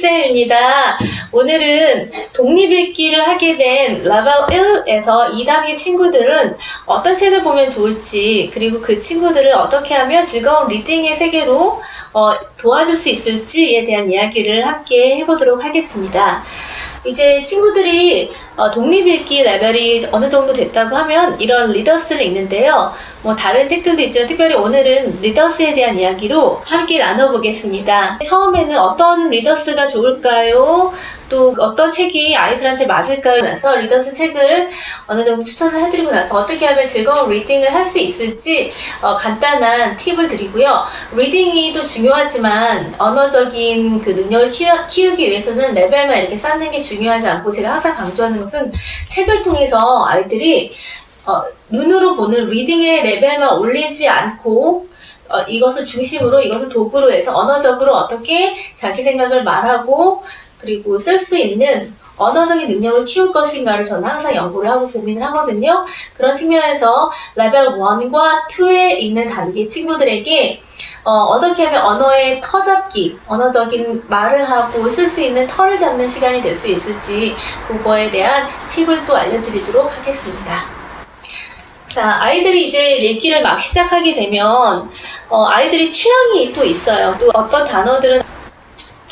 쌤입니다. 오늘은 독립읽기를 하게 된 레벨 1에서 2단계 친구들은 어떤 책을 보면 좋을지, 그리고 그 친구들을 어떻게 하면 즐거운 리딩의 세계로 어, 도와줄 수 있을지에 대한 이야기를 함께 해보도록 하겠습니다. 이제 친구들이 어, 독립읽기 레벨이 어느 정도 됐다고 하면 이런 리더스를 읽는데요. 뭐 다른 책들도 있지만 특별히 오늘은 리더스에 대한 이야기로 함께 나눠보겠습니다. 처음에는 어떤 리더스가 좋을까요? 또 어떤 책이 아이들한테 맞을까요? 나서 리더스 책을 어느 정도 추천을 해드리고 나서 어떻게 하면 즐거운 리딩을 할 수 있을지 어, 간단한 팁을 드리고요. 리딩이 또 중요하지만 언어적인 그 능력을 키우, 키우 기 위해서는 레벨만 이렇게 쌓는 게 중요하지 않고 제가 항상 강조하는 것은 책을 통해서 아이들이 어, 눈으로 보는 리딩의 레벨만 올리지 않고 어, 이것을 중심으로 이것을 도구로 해서 언어적으로 어떻게 자기 생각을 말하고 그리고 쓸 수 있는 언어적인 능력을 키울 것인가를 저는 항상 연구를 하고 고민을 하거든요. 그런 측면에서 레벨 1과 2에 있는 단계 친구들에게 어, 떻게 하면 언어의 터잡기, 언어적인 말을 하고 쓸 수 있는 털을 잡는 시간이 될 수 있을지 그거에 대한 팁을 또 알려드리도록 하겠습니다. 자, 아이들이 이제 읽기를 막 시작하게 되면, 어, 아이들이 취향이 또 있어요. 또 어떤 단어들은 더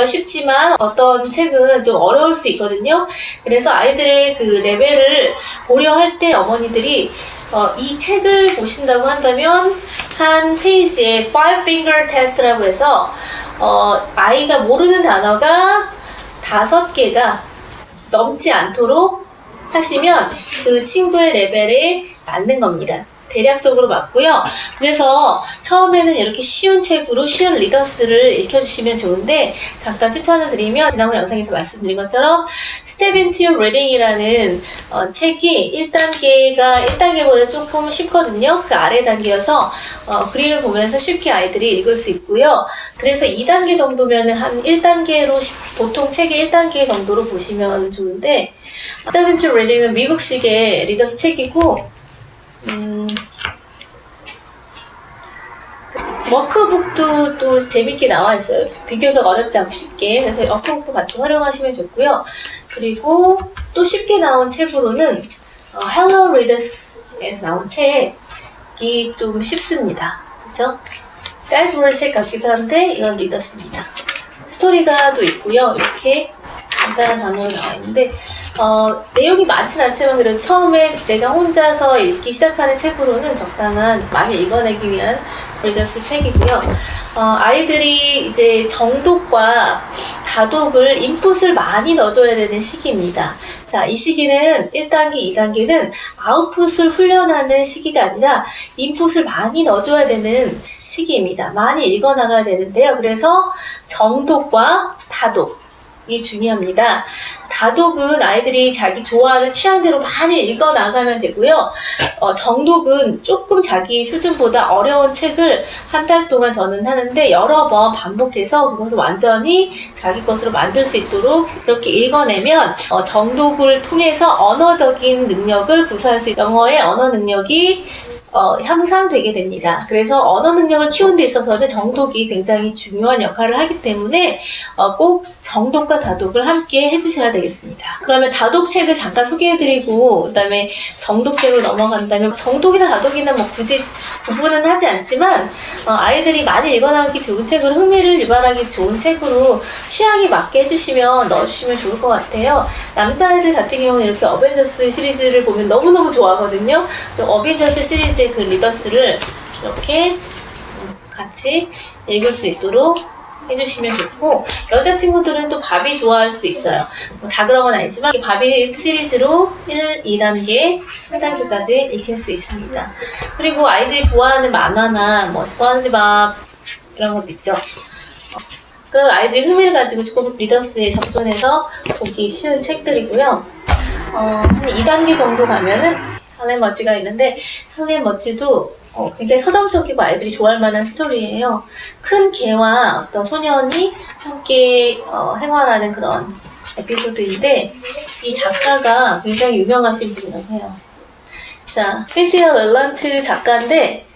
쉽지만 어떤 책은 좀 어려울 수 있거든요. 그래서 아이들의 그 레벨을 고려할 때 어머니들이 어, 이 책을 보신다고 한다면 한 페이지에 Five Finger Test라고 해서 어, 아이가 모르는 단어가 다섯 개가 넘지 않도록 하시면 그 친구의 레벨에 맞는 겁니다. 대략적으로 맞고요. 그래서 처음에는 이렇게 쉬운 책으로 쉬운 리더스를 읽혀주시면 좋은데 잠깐 추천을 드리면 지난번 영상에서 말씀드린 것처럼 Step into Reading이라는 어, 책이 1단계가 1단계보다 조금 쉽거든요. 그 아래 단계여서 어, 그림을 보면서 쉽게 아이들이 읽을 수 있고요. 그래서 2단계 정도면은 한 1단계로 보통 책의 1단계 정도로 보시면 좋은데 Step into Reading은 미국식의 리더스 책이고 음, 워크북도 또 재밌게 나와 있어요. 비교적 어렵지 않고 쉽게. 그래서 워크북도 같이 활용하시면 좋고요. 그리고 또 쉽게 나온 책으로는 어, Hello Readers에서 나온 책이 좀 쉽습니다. 그죠? 사이즈볼 책 같기도 한데 이건 리더스입니다. 스토리가 또 있고요. 이렇게 간단한 단어로 나와 있는데 어, 내용이 많진 않지만 그래도 처음에 내가 혼자서 읽기 시작하는 책으로는 적당한 많이 읽어내기 위한 리더스 책이고요. 어, 아이들이 이제 정독과 다독을 인풋을 많이 넣어줘야 되는 시기입니다. 자, 이 시기는 1단계, 2단계는 아웃풋을 훈련하는 시기가 아니라 인풋을 많이 넣어줘야 되는 시기입니다. 많이 읽어나가야 되는데요. 그래서 정독과 다독, 이 중요합니다. 다독은 아이들이 자기 좋아하는 취향대로 많이 읽어 나가면 되고요. 어, 정독은 조금 자기 수준보다 어려운 책을 한 달 동안 저는 하는데 여러 번 반복해서 그것을 완전히 자기 것으로 만들 수 있도록 그렇게 읽어내면 어, 정독을 통해서 언어적인 능력을 구사할 수 있, 영어의 언어 능력이 어, 향상되게 됩니다. 그래서 언어 능력을 키우는 데 있어서는 정독이 굉장히 중요한 역할을 하기 때문에 어, 꼭 정독과 다독을 함께 해주셔야 되겠습니다. 그러면 다독책을 잠깐 소개해드리고 그다음에 정독책으로 넘어간다면 정독이나 다독이나 뭐 굳이 구분은 하지 않지만 어, 아이들이 많이 읽어나가기 좋은 책으로 흥미를 유발하기 좋은 책으로 취향이 맞게 해주시면 넣어주시면 좋을 것 같아요. 남자아이들 같은 경우는 이렇게 어벤져스 시리즈를 보면 너무너무 좋아하거든요. 그 어벤져스 시리즈 의 그 리더스를 이렇게 같이 읽을 수 있도록 해주시면 좋고 여자친구들은 또 바비 좋아할 수 있어요. 뭐 다 그런 건 아니지만 바비 시리즈로 1, 2단계, 3단계까지 익힐 수 있습니다. 그리고 아이들이 좋아하는 만화나 뭐 스펀지밥 이런 것도 있죠. 그런 아이들이 흥미를 가지고 조금 리더스에 접근해서 보기 쉬운 책들이고요. 어, 한 2단계 정도 가면은 할렘 머지가 있는데 할렘 머지도 어, 굉장히 서정적이고 아이들이 좋아할 만한 스토리예요. 큰 개와 어떤 소년이 함께 어, 생활하는 그런 에피소드인데 이 작가가 굉장히 유명하신 분이라고 해요. 자, 피지어 렐란트 작가인데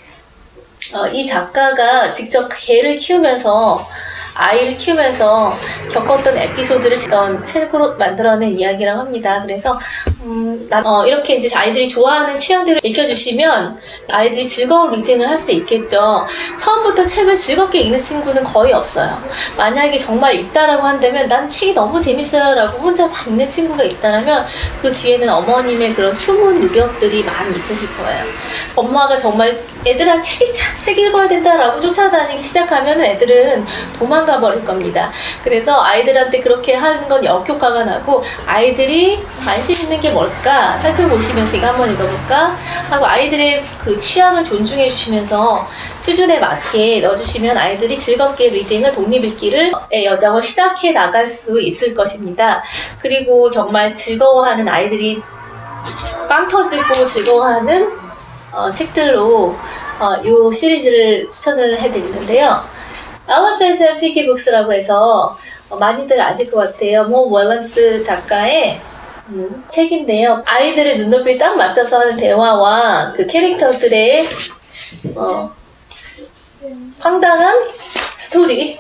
어, 이 작가가 직접 개를 키우면서 아이를 키우면서 겪었던 에피소드를 어떤 책으로 만들어낸 이야기라고 합니다. 그래서 음, 나- 어, 이렇게 이제 아이들이 좋아하는 취향대로 읽혀주시면 아이들이 즐거운 리딩을 할 수 있겠죠. 처음부터 책을 즐겁게 읽는 친구는 거의 없어요. 만약에 정말 있다라고 한다면 난 책이 너무 재밌어요라고 혼자 막 읽는 친구가 있다라면 그 뒤에는 어머님의 그런 숨은 노력들이 많이 있으실 거예요. 엄마가 정말 애들아 책, 읽자, 책 읽어야 된다라고 쫓아다니기 시작하면 애들은 도망가 버릴 겁니다. 그래서 아이들한테 그렇게 하는 건 역효과가 나고 아이들이 관심 있는 게 뭘까 살펴보시면서 이거 한번 읽어볼까 하고 아이들의 그 취향을 존중해 주시면서 수준에 맞게 넣어주시면 아이들이 즐겁게 리딩을 독립읽기를 의 여정을 시작해 나갈 수 있을 것입니다. 그리고 정말 즐거워하는 아이들이 빵 터지고 즐거워하는 어, 책들로 어, 이 시리즈를 추천을 해드리는데요. 엘리펀트 앤 피기북스라고 해서 어, 많이들 아실 것 같아요. 모 웰럼스 작가의 음, 책인데요. 아이들의 눈높이에 딱 맞춰서 하는 대화와 그 캐릭터들의 어, 황당한 스토리.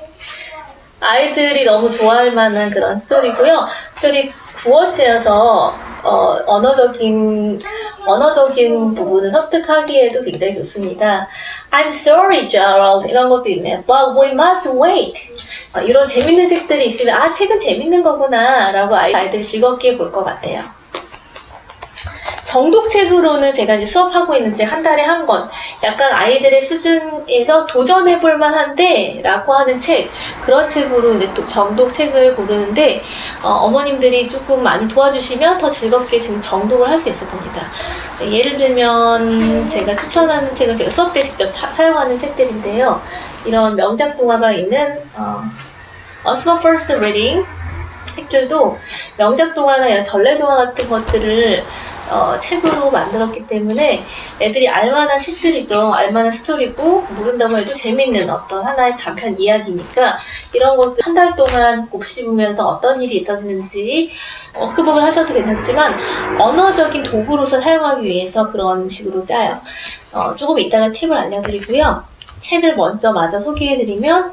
아이들이 너무 좋아할 만한 그런 스토리고요. 특별히 구어체여서 어, 언어적인 언어적인 부분을 섭득하기에도 굉장히 좋습니다. I'm sorry, Gerald 이런 것도 있네요. But we must wait. 어, 이런 재밌는 책들이 있으면 아 책은 재밌는 거구나라고 아이- 아이들이 즐겁게 볼 것 같아요. 정독책으로는 제가 이제 수업하고 있는 책 한 달에 한 권, 약간 아이들의 수준에서 도전해볼 만한데 라고 하는 책, 그런 책으로 이제 또 정독책을 고르는데, 어, 머님들이 조금 많이 도와주시면 더 즐겁게 지금 정독을 할 수 있을 겁니다. 네, 예를 들면, 제가 추천하는 책은 제가 수업 때 직접 차- 사용하는 책들인데요. 이런 명작 동화가 있는, 어, Osborne First Reading, 책들도 명작 동화나 전래 동화 같은 것들을 어, 책으로 만들었기 때문에 애들이 알만한 책들이죠. 알만한 스토리고 모른다고 해도 재밌는 어떤 하나의 단편 이야기니까 이런 것들 한 달 동안 곱씹으면서 어떤 일이 있었는지 워크북을 하셔도 괜찮지만 언어적인 도구로서 사용하기 위해서 그런 식으로 짜요. 어, 조금 이따가 팁을 알려드리고요. 책을 먼저 마저 소개해드리면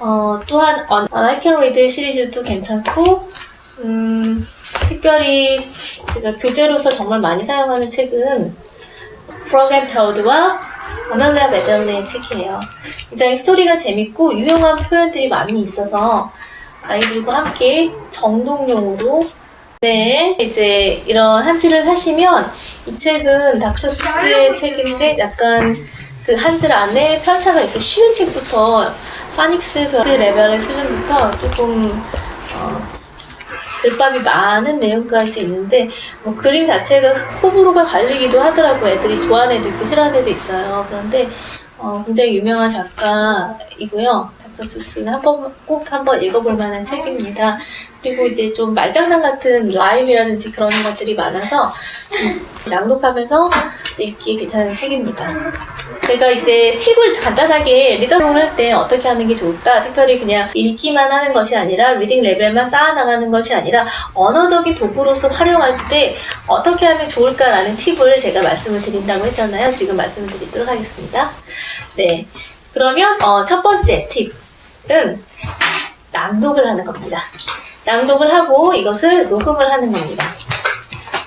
어, 또한 On I Can Read 시리즈도 괜찮고 음, 특별히 제가 교재로서 정말 많이 사용하는 책은 and Toad와 아멜리아 메들리의 책이에요. 굉장히 스토리가 재밌고 유용한 표현들이 많이 있어서 아이들과 함께 정독용으로 네, 이제 이런 한지를 사시면 이 책은 닥터스의 책인데 약간 그 한질 안에 편차가 있어 쉬운 책부터 파닉스 별 레벨의 수준부터 조금 어, 글밥이 많은 내용까지 있는데 뭐 그림 자체가 호불호가 갈리기도 하더라고. 애들이 좋아하는 애도 있고 싫어하는 애도 있어요. 그런데 어, 굉장히 유명한 작가이고요 수스는 한번 꼭 한번 읽어볼 만한 책입니다 그리고 이제 좀 말장난 같은 라임이라든지 그런 것들이 많아서 좀 낭독하면서 읽기 괜찮은 책입니다 제가 이제 팁을 간단하게 리더용을 할 때 어떻게 하는 게 좋을까? 특별히 그냥 읽기만 하는 것이 아니라 리딩 레벨만 쌓아나가는 것이 아니라 언어적인 도구로서 활용할 때 어떻게 하면 좋을까라는 팁을 제가 말씀을 드린다고 했잖아요. 지금 말씀을 드리도록 하겠습니다. 네. 그러면 어, 첫 번째 팁 은 낭독을 하는 겁니다. 낭독을 하고 이것을 녹음을 하는 겁니다.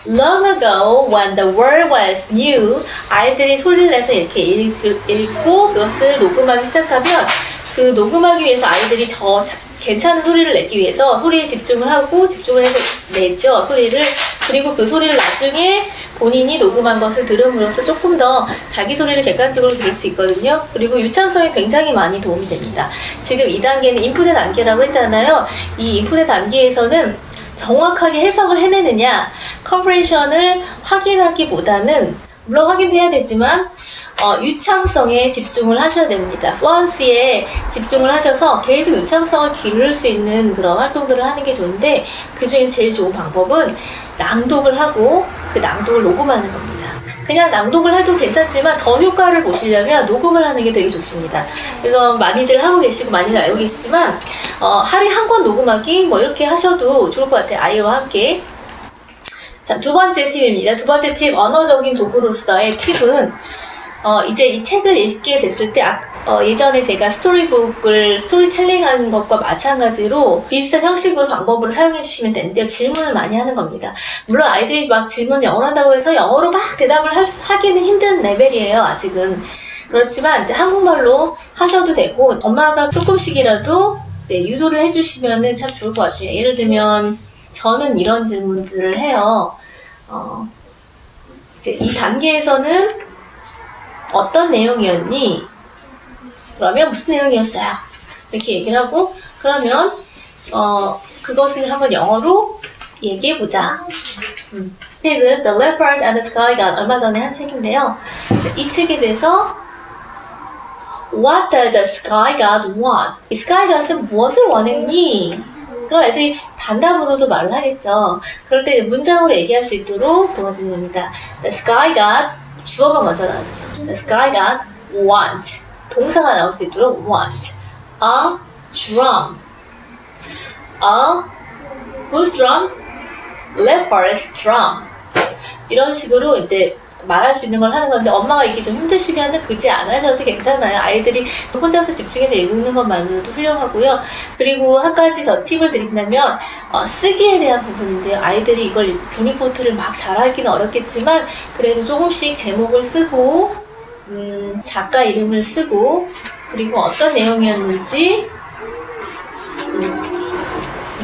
Long ago, when the world was new, 아이들이 소리를 내서 이렇게 읽, 읽고 그것을 녹음하기 시작하면 그 녹음하기 위해서 아이들이 더 자- 괜찮은 소리를 내기 위해서 소리에 집중을 하고 집중을 해서 내죠 소리를 그리고 그 소리를 나중에 본인이 녹음한 것을 들음으로써 조금 더 자기 소리를 객관적으로 들을 수 있거든요. 그리고 유창성에 굉장히 많이 도움이 됩니다. 지금 2단계는 인풋의 단계라고 했잖아요. 이 인풋의 단계에서는 정확하게 해석을 해내느냐, 컴프레션을 확인하기보다는 물론 확인해야 되지만 어, 유창성에 집중을 하셔야 됩니다. 플런스에 집중을 하셔서 계속 유창성을 기를 수 있는 그런 활동들을 하는 게 좋은데 그 중에 제일 좋은 방법은 낭독을 하고 그 낭독을 녹음하는 겁니다. 그냥 낭독을 해도 괜찮지만 더 효과를 보시려면 녹음을 하는 게 되게 좋습니다. 그래서 많이들 하고 계시고 많이들 알고 계시지만 어, 하루에 한 권 녹음하기 뭐 이렇게 하셔도 좋을 것 같아요. 아이와 함께. 자, 두 번째 팁입니다. 두 번째 팁, 언어적인 도구로서의 팁은 어, 이제 이 책을 읽게 됐을 때, 아, 어, 예전에 제가 스토리북을 스토리텔링 하는 것과 마찬가지로 비슷한 형식으로 방법으로 사용해 주시면 되는데요. 질문을 많이 하는 겁니다. 물론 아이들이 막 질문 영어로 한다고 해서 영어로 막 대답을 할 수- 하기는 힘든 레벨이에요, 아직은. 그렇지만 이제 한국말로 하셔도 되고, 엄마가 조금씩이라도 이제 유도를 해주시면 참 좋을 것 같아요. 예를 들면, 저는 이런 질문들을 해요. 어, 이제 이 단계에서는 어떤 내용이었니? 그러면 무슨 내용이었어요? 이렇게 얘기를 하고 그러면 어 그것을 한번 영어로 얘기해 보자. 음. 책은 The Leopard and the Sky God 얼마 전에 한 책인데요. 이 책에 대해서 What does the Sky God want? 이 Sky God은 무엇을 원했니? 그럼 애들이 단답으로도 말을 하겠죠. 그럴 때 문장으로 얘기할 수 있도록 도와주면 됩니다. The Sky God 주어가 먼저 나오죠. The Sky God want 동사가 나올 수 있도록 want a drum. a whose drum? Leopard's drum. 이런 식으로 이제 말할 수 있는 걸 하는 건데 엄마가 이게 좀 힘드시면은 굳이 안 하셔도 괜찮아요. 아이들이 혼자서 집중해서 읽는 것만으로도 훌륭하고요. 그리고 한 가지 더 팁을 드린다면 어, 쓰기에 대한 부분인데요. 아이들이 이걸 읽고 분위포트를 막 잘하기는 어렵겠지만 그래도 조금씩 제목을 쓰고 음, 작가 이름을 쓰고 그리고 어떤 내용이었는지 음,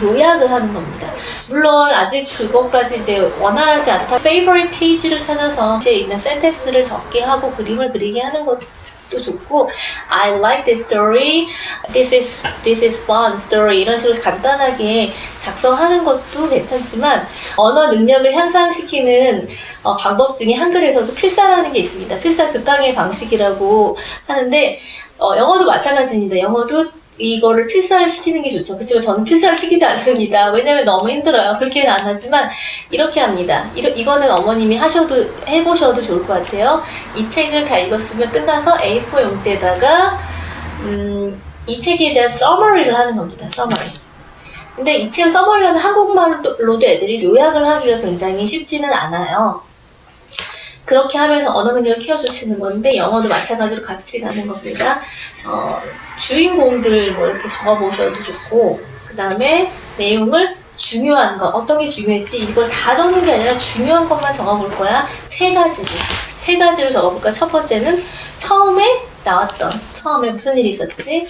요약을 하는 겁니다. 물론 아직 그것까지 이제 원활하지 않다. favorite 페이지를 찾아서 제 있는 센텐스를 적게 하고 그림을 그리게 하는 것도 좋고 I like this story. This is this is fun story. 이런 식으로 간단하게 작성하는 것도 괜찮지만 언어 능력을 향상시키는 어, 방법 중에 한글에서도 필사라는 게 있습니다. 필사 극강의 방식이라고 하는데 어, 영어도 마찬가지입니다. 영어도 이거를 필사를 시키는 게 좋죠. 그렇지만 저는 필사를 시키지 않습니다. 왜냐면 너무 힘들어요. 그렇게는 안 하지만 이렇게 합니다. 이러, 이거는 어머님이 하셔도 해보셔도 좋을 것 같아요. 이 책을 다 읽었으면 끝나서 A4 용지에다가 음, 이 책에 대한 서머리를 하는 겁니다. 서머리. 근데 이 책을 서머리하면 한국말로도 애들이 요약을 하기가 굉장히 쉽지는 않아요. 그렇게 하면서 언어 능력을 키워주시는 건데 영어도 마찬가지로 같이 가는 겁니다. 어, 주인공들 뭐 이렇게 적어보셔도 좋고 그 다음에 내용을 중요한 거 어떤 게 중요했지? 이걸 다 적는 게 아니라 중요한 것만 적어볼 거야. 세 가지로 세 가지로 적어볼까? 첫 번째는 처음에 나왔던 처음에 무슨 일이 있었지?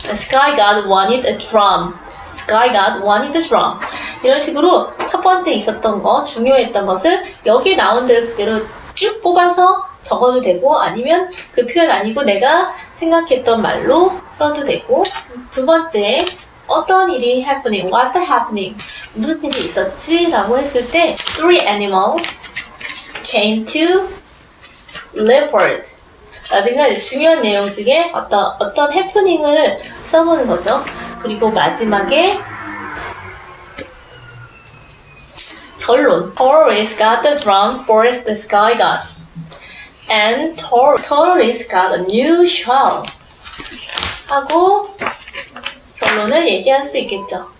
Sky God wanted a drum. Sky God wanted a drum. 이런 식으로 첫 번째 있었던 거 중요했던 것을 여기 나온 대로 그대로 쭉 뽑아서 적어도 되고 아니면 그 표현 아니고 내가 생각했던 말로 써도 되고 두 번째 어떤 일이 happening, what's happening 무슨 일이 있었지? 라고 했을 때 three animals came to leopard 라든가 중요한 내용 중에 어떤 어떤 해프닝을 써보는 거죠. 그리고 마지막에 Taurus got the drum, Forest the sky god. And Tor, Taurus got a new shell. 하고 결론을 얘기할 수 있겠죠.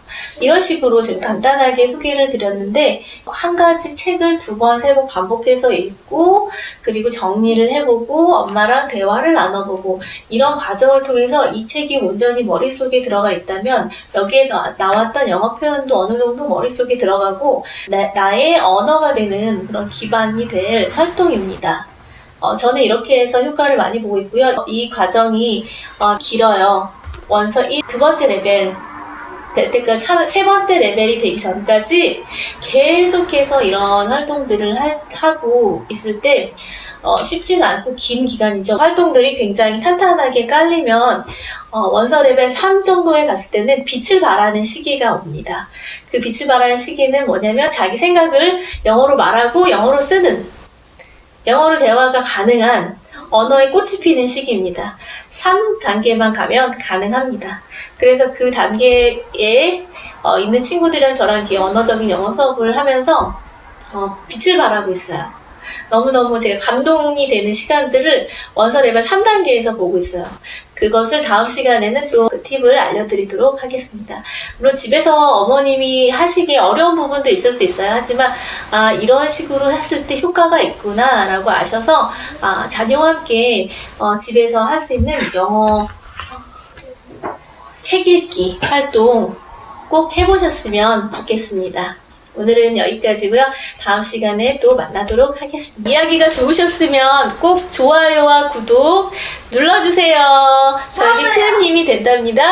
이런 식으로 지금 간단하게 소개를 드렸는데 한 가지 책을 두 번, 세 번 반복해서 읽고 그리고 정리를 해보고 엄마랑 대화를 나눠보고 이런 과정을 통해서 이 책이 온전히 머릿속에 들어가 있다면 여기에 나, 나왔던 영어 표현도 어느 정도 머릿속에 들어가고 나, 의 언어가 되는 그런 기반이 될 활동입니다. 어, 저는 이렇게 해서 효과를 많이 보고 있고요. 이 과정이 어, 길어요. 원서 1, 두 번째 레벨 사- 세 번째 레벨이 되기 전까지 계속해서 이런 활동들을 할- 하고 있을 때 어, 쉽지는 않고 긴 기간이죠. 활동들이 굉장히 탄탄하게 깔리면 어, 원서 레벨 3 정도에 갔을 때는 빛을 발하는 시기가 옵니다. 그 빛을 발하는 시기는 뭐냐면 자기 생각을 영어로 말하고 영어로 쓰는 영어로 대화가 가능한 언어에 꽃이 피는 시기입니다. 3단계만 가면 가능합니다. 그래서 그 단계에 어, 있는 친구들이랑 저랑 이렇게 언어적인 영어 수업을 하면서 어, 빛을 발하고 있어요. 너무너무 제가 감동이 되는 시간들을 원서 레벨 3단계에서 보고 있어요. 그것을 다음 시간에는 또 그 팁을 알려드리도록 하겠습니다. 물론 집에서 어머님이 하시기 어려운 부분도 있을 수 있어요. 하지만 아, 이런 식으로 했을 때 효과가 있구나라고 아셔서 아, 자녀와 함께 어, 집에서 할 수 있는 영어 책 읽기 활동 꼭 해보셨으면 좋겠습니다. 오늘은 여기까지고요. 다음 시간에 또 만나도록 하겠습니다. 이야기가 좋으셨으면 꼭 좋아요와 구독 눌러주세요. 저에게 큰 힘이 된답니다.